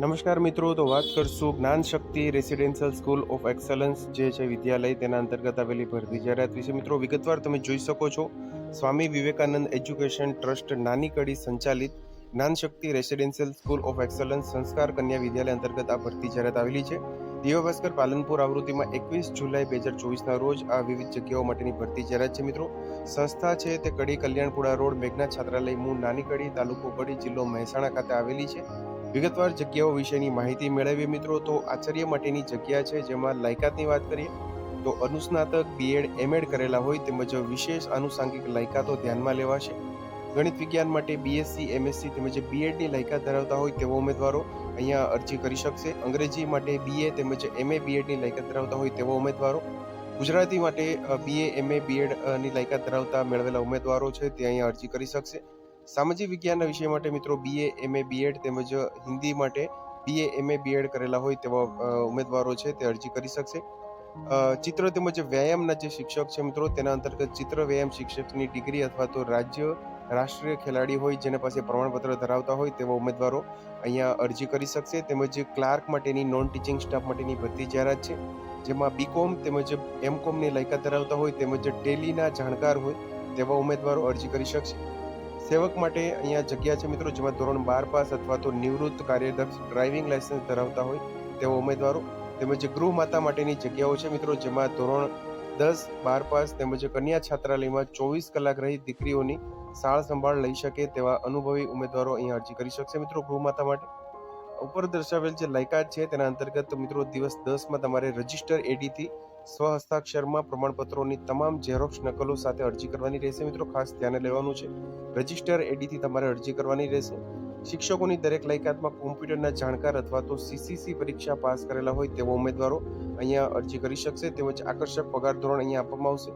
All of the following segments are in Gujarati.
નમસ્કાર મિત્રો, તો વાત કરશું Gyan Shakti residential school of excellence જે છે વિદ્યાલય, તેના અંતર્ગત આવેલી ભરતી જાહેરાત વિશે. મિત્રો, વિગતવાર તમે જોઈ શકો છો, સ્વામી વિવેકાનંદ એજ્યુકેશન ટ્રસ્ટ નાની કડી સંચાલિત Gyan Shakti residential school of excellence સંસ્કાર કન્યા વિદ્યાલય અંતર્ગત આ ભરતી જાહેરાત આવેલી છે. દિવ્ય ભાસ્કર પાલનપુર આવૃત્તિમાં એકવીસ જુલાઈ બે હજાર ચોવીસના રોજ આ વિવિધ જગ્યાઓ માટેની ભરતી જાહેરાત છે. મિત્રો, સંસ્થા છે તે કડી કલ્યાણપુરા રોડ, મેઘના છાત્રાલય મૂળ નાની કડી તાલુકો કડી જિલ્લો મહેસાણા ખાતે આવેલી છે. વિગતવાર જગ્યાઓ વિશેની માહિતી મેળવીએ મિત્રો, તો આચાર્ય માટેની જગ્યા છે જેમાં લાયકાતની વાત કરીએ, તો અનુસ્નાતક બીએડ એમએડ કરેલા હોય તેમજ વિશેષ આનુષાંગિક લાયકાતો ધ્યાનમાં લેવાશે. ગણિત વિજ્ઞાન માટે બીએસસી એમએસસી તેમજ બીએડની લાયકાત ધરાવતા હોય તેવા ઉમેદવારો અહીંયા અરજી કરી શકશે. અંગ્રેજી માટે બીએ તેમજ એમએ બીએડની લાયકાત ધરાવતા હોય તેવા ઉમેદવારો. ગુજરાતી માટે બીએ એમએ બીએડની લાયકાત ધરાવતા મેળવેલા ઉમેદવારો છે તે અહીંયા અરજી કરી શકશે. સામાજિક વિજ્ઞાનના વિષય માટે મિત્રો બીએ એમએ બીએડ તેમજ હિન્દી માટે બીએ એમએ બીએડ કરેલા હોય તેવા ઉમેદવારો છે તે અરજી કરી શકશે. ચિત્ર તેમજ વ્યાયામના જે શિક્ષક છે મિત્રો તેના અંતર્ગત ચિત્ર વ્યાયામ શિક્ષકની ડિગ્રી અથવા તો રાજ્ય રાષ્ટ્રીય ખેલાડી હોય જેને પાસે પ્રમાણપત્ર ધરાવતા હોય તેવા ઉમેદવારો અહીંયા અરજી કરી શકશે. તેમજ ક્લાર્ક માટેની નોન ટીચિંગ સ્ટાફ માટેની ભરતી જાહેરાત છે. જેમાં બીકોમ તેમજ એમકોમની લાયકાત ધરાવતા હોય તેમજ ટેલીના જાણકાર હોય તેવા ઉમેદવારો અરજી કરી શકશે. સેવક માટે અહીંયા જગ્યા છે મિત્રો, જેમાં ધોરણ બાર પાસ અથવા તો નિવૃત્ત કાર્યદક્ષ ડ્રાઇવિંગ લાયસન્સ ધરાવતા હોય તેવા ઉમેદવારો તેમજ ગૃહ માતા માટેની જગ્યાઓ છે મિત્રો, જેમાં ધોરણ દસ બાર પાસ તેમજ કન્યા છાત્રાલયમાં ચોવીસ કલાક રહી દીકરીઓની સાળ સંભાળ લઈ શકે તેવા અનુભવી ઉમેદવારો અહીંયા અરજી કરી શકશે મિત્રો ગૃહ માતા માટે. ઉપર દર્શાવેલ જે લાયકાત છે તેના અંતર્ગત મિત્રો, દિવસ દસમાં તમારે રજિસ્ટર એડીથી સ્વ હસ્તાક્ષરમાં પ્રમાણપત્રોની તમામ ઝેરોક્ષ નકલો સાથે અરજી કરવાની રહેશે મિત્રો. ખાસ ધ્યાને લેવાનું છે. રજિસ્ટર એડીથી તમારે અરજી કરવાની રહેશે. શિક્ષકોની દરેક લાયકાતમાં કોમ્પ્યુટરના જાણકાર અથવા તો સીસીસી પરીક્ષા પાસ કરેલા હોય તેવા ઉમેદવારો અહીંયા અરજી કરી શકશે. તેમજ આકર્ષક પગાર ધોરણ અહીંયા આપવામાં આવશે.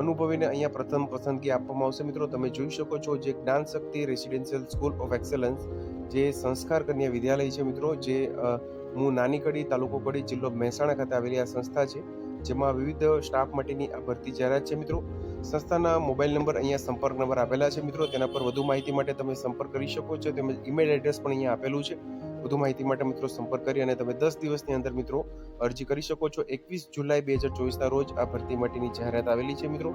અનુભવીને અહીંયા પ્રથમ પસંદગી આપવામાં આવશે મિત્રો. તમે જોઈ શકો છો જે Gyan Shakti residential school of excellence, જે સંસ્કાર કન્યા વિદ્યાલય છે મિત્રો, જે હું નાની કડી તાલુકો કડી જિલ્લો મહેસાણા ખાતે આવેલી આ સંસ્થા છે. જેમાં વિવિધ સ્ટાફ માટેની આ ભરતી જાહેરાત છે મિત્રો. સંસ્થાના મોબાઈલ નંબર અહીંયા સંપર્ક નંબર આપેલા છે મિત્રો. તેના પર વધુ માહિતી માટે તમે સંપર્ક કરી શકો છો. તેમજ ઈમેલ એડ્રેસ પણ અહીંયા આપેલું છે. વધુ માહિતી માટે મિત્રો સંપર્ક કરી અને તમે દસ દિવસની અંદર મિત્રો અરજી કરી શકો છો. એકવીસ જુલાઈ બે હજાર ચોવીસના રોજ આ ભરતી માટેની જાહેરાત આવેલી છે મિત્રો.